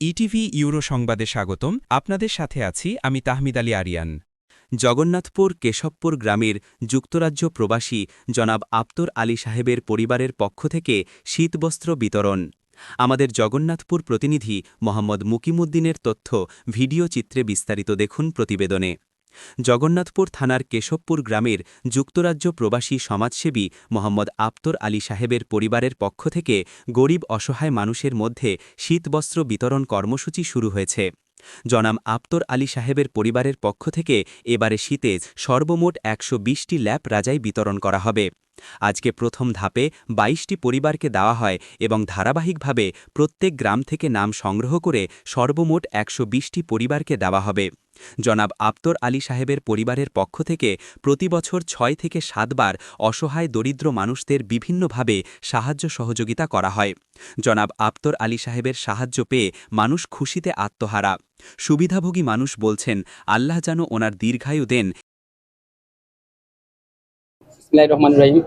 ETV euro সংবাদে স্বাগতম। আপনাদের সাথে আছি আমি তাহমিদ আলী আরিয়ান। জগন্নাথপুর কেশবপুর গ্রামের যুক্তরাজ্য প্রবাসী জনাব আপ্তর আলী সাহেবের পরিবারের পক্ষ থেকে শীতবস্ত্র বিতরণ। আমাদের জগন্নাথপুর প্রতিনিধি মোহাম্মদ মুকিমুদ্দিনের তথ্য, ভিডিও চিত্রে বিস্তারিত দেখুন প্রতিবেদনে। জগন্নাথপুর থানার কেশবপুর গ্রামের যুক্তরাজ্য প্রবাসী সমাজসেবী মোহাম্মদ আপ্তর আলী সাহেবের পরিবারের পক্ষ থেকে গরিব অসহায় মানুষের মধ্যে শীতবস্ত্র বিতরণ কর্মসূচি শুরু হয়েছে। জনাম আপ্তর আলী সাহেবের পরিবারের পক্ষ থেকে এবারে শীতে সর্বমোট একশো বিশটি ল্যাপ রাজাই বিতরণ করা হবে। আজকে প্রথম ধাপে ২২টি পরিবারকে দেওয়া হয় এবং ধারাবাহিকভাবে প্রত্যেক গ্রাম থেকে নাম সংগ্রহ করে সর্বমোট একশো বিশটি পরিবারকে দেওয়া হবে। জনাব আপ্তর আলী সাহেবের পরিবারের পক্ষ থেকে প্রতি বছর ছয় থেকে সাতবার অসহায় দরিদ্র মানুষদের বিভিন্নভাবে সাহায্য সহযোগিতা করা হয়। জনাব আপ্তর আলী সাহেবের সাহায্য পেয়ে মানুষ খুশিতে আত্মহারা। সুবিধাভোগী মানুষ বলছেন, আল্লাহ যেন ওনার দীর্ঘায়ু দেন। রহমান রাহিম।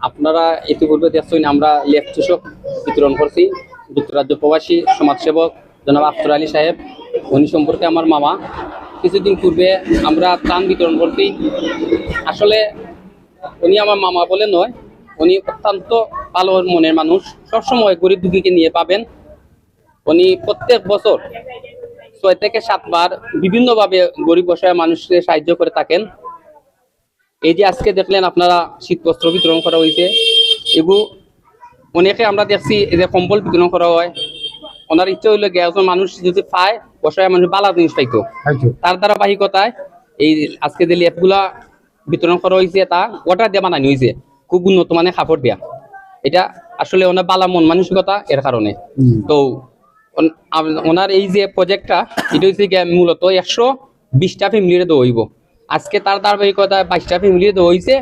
আপনারা ইতিপূর্বে দেখছেন আমরা লেফট চষক বিতরণ করছি। যুক্তরাজ্য প্রবাসী সমাজসেবক জনাব আফতর আলী সাহেব। উনি সম্পর্কে আমার মামা। কিছুদিন পূর্বে আমরা ত্রাণ বিতরণ করছি। আসলে উনি আমার মামা বলে নয়, উনি অত্যন্ত ভালো মনের মানুষ। সবসময় গরিব দুঃখীকে নিয়ে পাবেন। উনি প্রত্যেক বছর ছয় থেকে সাতবার বিভিন্নভাবে গরিব বসায় মানুষকে সাহায্য করে থাকেন। এই যে আজকে দেখলেন আপনারা শীত বস্ত্র বিতরণ করা হয়েছে। এগুলো অনেকে আমরা দেখছি এই যে কম্বল বিতরণ করা হয়। ওনার ইচ্ছে হইল একজন মানুষ যদি পায় বসায় মানুষ বালা জিনিস পাইতো। তার ধারাবাহিকতায় এই আজকে যে লেপগুলা বিতরণ করা হয়েছে তা ওটা দিয়ে বানানো হয়েছে খুব উন্নত মানের কাপড় দেয়া। এটা আসলে ওনার বালা মন মানসিকতা এর কারণে। তো ওন- ওনার এই যে প্রজেক্টটা এটা হচ্ছে মূলত একশো বিশটা ফ্যামিলিরে দেওয়া হইব। আজকে তার ধারাবাহিকতায় বাইশটা ফ্যামিলিরে দেওয়া হয়েছে